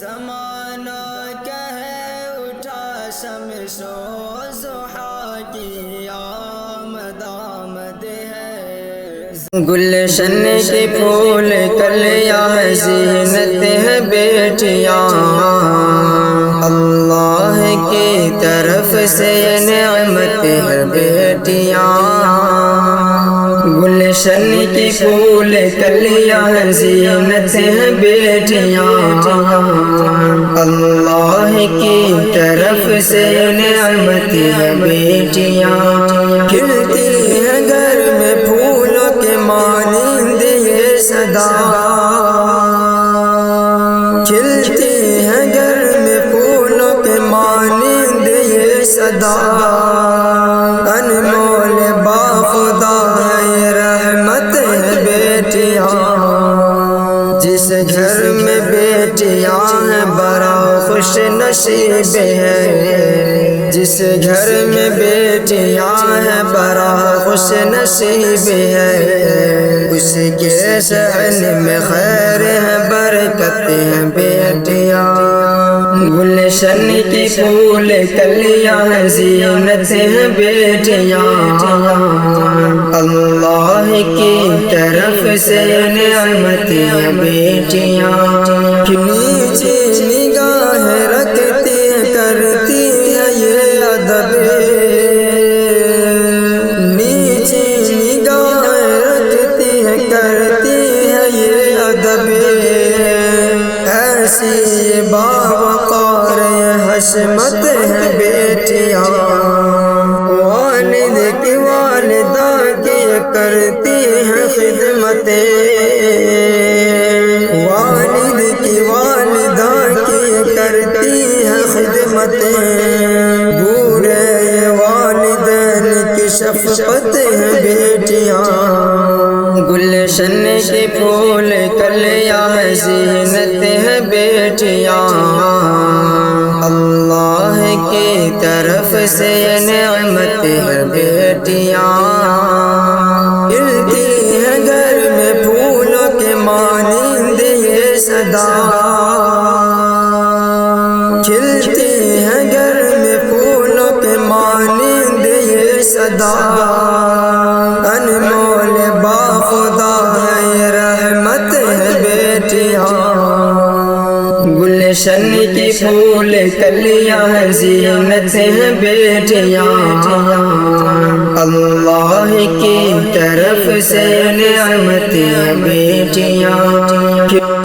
زمانہ کہہ اٹھا شمس و ضحا کی آمد آمد ہے۔ گلشن کے پھول کلیا زینت ہے بیٹیاں۔ اللہ کی طرف سے نعمت ہے بیٹیاں۔ گلشن کی پھول کلیا زینت ہے بیٹیاں۔ اللہ کی طرف سے نعمت ہے بیٹیاں۔ کھلتی ہے گھر میں پھولوں کے مانند یہ صدا۔ کھلتی ہے گھر میں پھولوں کے مانند یہ صدا۔ خوش نصیب ہے۔ جس گھر میں بیٹیاں ہیں، بڑا خوش نصیب ہے۔ اس کے شہن میں خیر ہے، برکت ہے بیٹیاں۔ گلشن کی پھول، کلیاں زینت ہے بیٹیاں۔ اللہ کی طرف سے نعمت بیٹیاں۔ کرتی ہے یہ ادب ایسی باوقار حشمت ہے بیٹیاں۔ والد کی والدہ کی کرتی ہے خدمت والد کی والدہ کی کرتی ہے خدمت گلشن کے پھول کلیا ہے زینت ہے بیٹیاں۔ اللہ کی طرف سے نعمت ہے بیٹیاں۔ کھلتی ہے گھر میں پھولوں کے مانند یہ صدا۔ کھلتی ہے گھر میں پھولوں کے مانند یہ صدا۔ گلشن کی پھول کلیاں زینت ہیں بیٹیاں۔ اللہ کی طرف سے نعمت بیٹیاں۔